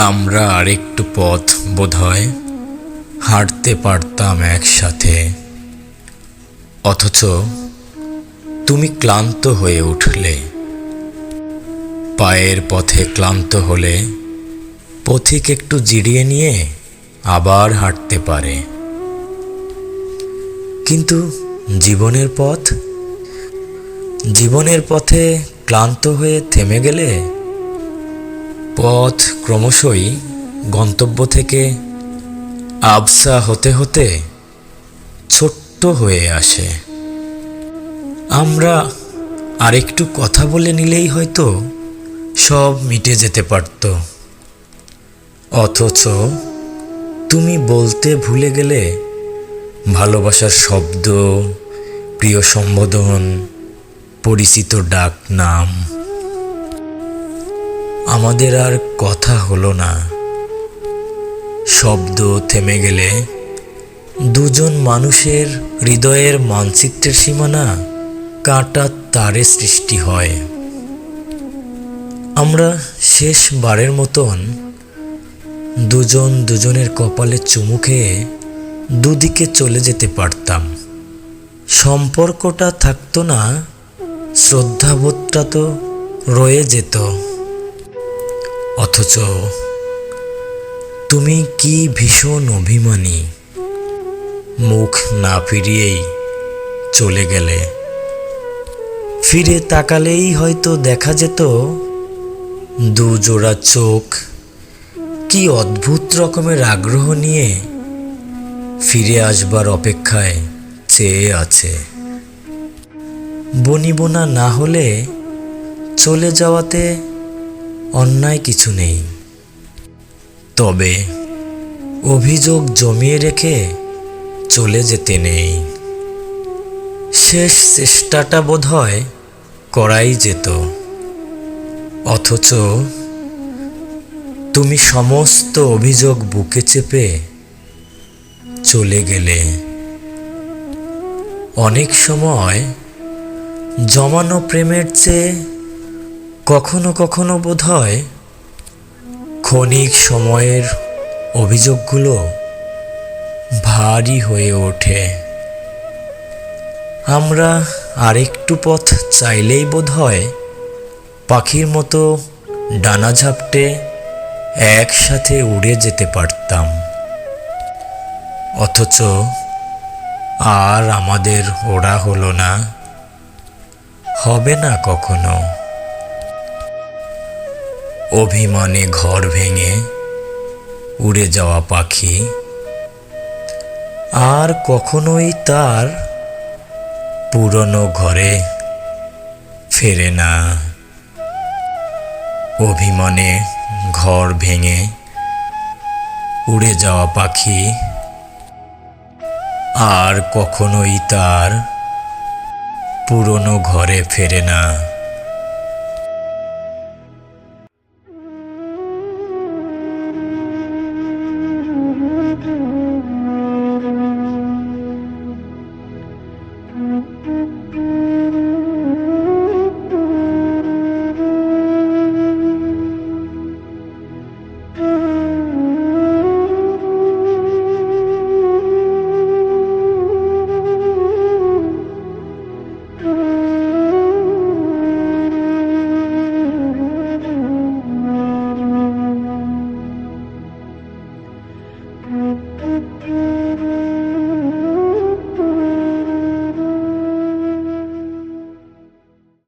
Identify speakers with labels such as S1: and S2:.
S1: আমরা আরেকটু পথ বোধহয় হাঁটতে পারতাম একসাথে। অথচ তুমি ক্লান্ত হয়ে উঠলে। পায়ের পথে ক্লান্ত হলে পথিক একটু জিরিয়ে নিয়ে আবার হাঁটতে পারে। কিন্তু জীবনের পথ? জীবনের পথে ক্লান্ত হয়ে থেমে গেলে পথ ক্রমশই গন্তব্য থেকে আবসা হতে হতে ছোট্ট হয়ে আসে। আমরা আরেকটু কথা বলে নিলেই হয়তো সব মিটে যেতে পারত। অথচ তুমি বলতে ভুলে গেলে ভালোবাসার শব্দ, প্রিয় সম্বোধন, পরিচিত ডাক নাম আমাদের আর কথা হলো না। শব্দ থেমে গেলে দুজন মানুষের হৃদয়ের মানচিত্রের সীমানা কাটা তারে সৃষ্টি হয়। আমরা শেষবারের মতন দুজন দুজনের কপালে চুমু খেয়ে দুদিকে চলে যেতে পারতাম। সম্পর্কটা থাকতো না, শ্রদ্ধাবোধটা তো রয়ে যেত। অথচ তুমি কি ভীষণ অভিমানী? মুখ না ফিরিয়েই চলে গেলে। ফিরে তাকালেই হয়তো দেখা যেত দু জোড়া চোখ। কি অদ্ভুত রকমের আগ্রহ নিয়ে ফিরে আসবার অপেক্ষায় চেয়ে আছে। বনিবনা না হলে চলে যাওয়াতে অন্যায় কিছু নেই। তবে অভিযোগ জমিয়ে রেখে চলে যেতে নেই। শেষ চেষ্টাটা বোধ হয় করাই যেত। অথচ তুমি সমস্ত অভিযোগ বুকে চেপে চলে গেলে। অনেক সময় জমানো প্রেমের চেয়ে কখনো কখনো বোধ হয় ক্ষণিক সময়ের অভিযোগগুলো ভারী হয়ে ওঠে। আমরা আরেকটু পথ চাইলেই বোধ হয় পাখির মতো ডানা ঝাপটে একসাথে উড়ে যেতে পারতাম। অথচ আর আমাদের ওড়া হলো না। হবে না কখনো। অভিমানে ঘর ভেঙে উড়ে যাওয়া পাখি। আর কখনোই তার পুরনো ঘরে ফেরে না। অভিমানে ঘর ভেঙে উড়ে যাওয়া পাখি। আর কখনোই তার পুরনো ঘরে ফেরে না। Música